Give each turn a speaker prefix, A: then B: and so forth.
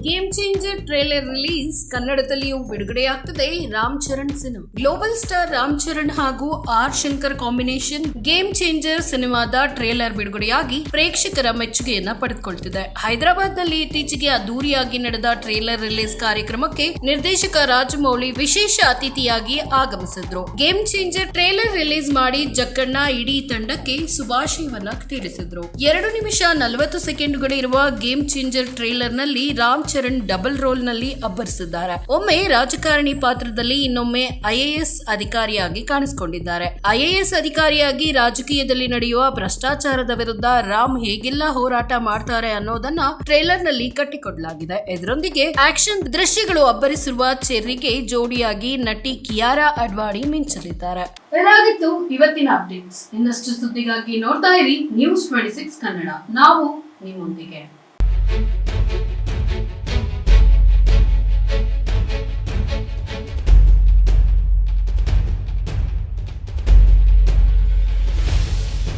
A: Game changer trailer release ಕನ್ನಡದಲ್ಲಿಯೂ ಬಿಡುಗಡೆಯಾಗ್ತದೆ. Ram Charan cinema global star Ram Charan ಹಾಗೂ R Shankar combination game changer ಸಿನಿಮಾದ trailer ಬಿಡುಗಡೆಯಾಗಿ ಪ್ರೇಕ್ಷಕರ ಮೆಚ್ಚುಗೆಯನ್ನ ಪಡೆದುಕೊಳ್ತಿದೆ. ಹೈದರಾಬಾದ್ನಲ್ಲಿ ಇತ್ತೀಚೆಗೆ ಅದ್ದೂರಿಯಾಗಿ ನಡೆದ ಟ್ರೇಲರ್ ರಿಲೀಸ್ ಕಾರ್ಯಕ್ರಮಕ್ಕೆ ನಿರ್ದೇಶಕ ರಾಜಮೌಳಿ ವಿಶೇಷ ಅತಿಥಿಯಾಗಿ ಆಗಮಿಸಿದ್ರು. ಗೇಮ್ ಚೇಂಜರ್ ಟ್ರೇಲರ್ ರಿಲೀಸ್ ಮಾಡಿ ಜಕ್ಕಣ್ಣ ಇಡೀ ತಂಡಕ್ಕೆ ಶುಭಾಶಯವನ್ನ ತಿಳಿಸಿದ್ರು. ಎರಡು ನಿಮಿಷ ನಲವತ್ತು ಸೆಕೆಂಡ್ಗಳಿರುವ ಗೇಮ್ ಚೇಂಜರ್ ಟ್ರೇಲರ್ನಲ್ಲಿ ರಾಮ್ ಚರಣ್ ಡಬಲ್ ರೋಲ್ನಲ್ಲಿ ಅಬ್ಬರಿಸಿದ್ದಾರೆ. ಒಮ್ಮೆ ರಾಜಕಾರಣಿ ಪಾತ್ರದಲ್ಲಿ ಇನ್ನೊಮ್ಮೆ ಐಎಎಸ್ ಅಧಿಕಾರಿಯಾಗಿ ಕಾಣಿಸಿಕೊಂಡಿದ್ದಾರೆ. ಐಎಎಸ್ ಅಧಿಕಾರಿಯಾಗಿ ರಾಜಕೀಯದಲ್ಲಿ ನಡೆಯುವ ಭ್ರಷ್ಟಾಚಾರದ ವಿರುದ್ಧ ರಾಮ್ ಹೇಗೆಲ್ಲ ಹೋರಾಟ ಮಾಡ್ತಾರೆ ಅನ್ನೋದನ್ನ ಟ್ರೇಲರ್ನಲ್ಲಿ ಕಟ್ಟಿಕೊಡಲಾಗಿದೆ. ಇದರೊಂದಿಗೆ ಆಕ್ಷನ್ ದೃಶ್ಯಗಳು ಅಬ್ಬರಿಸಿರುವ ಚೆರ್ರಿಗೆ ಜೋಡಿಯಾಗಿ ನಟಿ ಕಿಯಾರಾ ಅಡ್ವಾಣಿ ಮಿಂಚಲಿದ್ದಾರೆ.
B: ಇದಾಗಿತ್ತು ಇವತ್ತಿನ ಅಪ್ಡೇಟ್ಸ್. ಇನ್ನಷ್ಟು ಸುದ್ದಿಗಾಗಿ ನೋಡ್ತಾ ಇರಿ ನ್ಯೂಸ್ ಟ್ವೆಂಟಿ ಸಿಕ್ಸ್ ಕನ್ನಡ. ನಾವು ನಿಮ್ಮೊಂದಿಗೆ.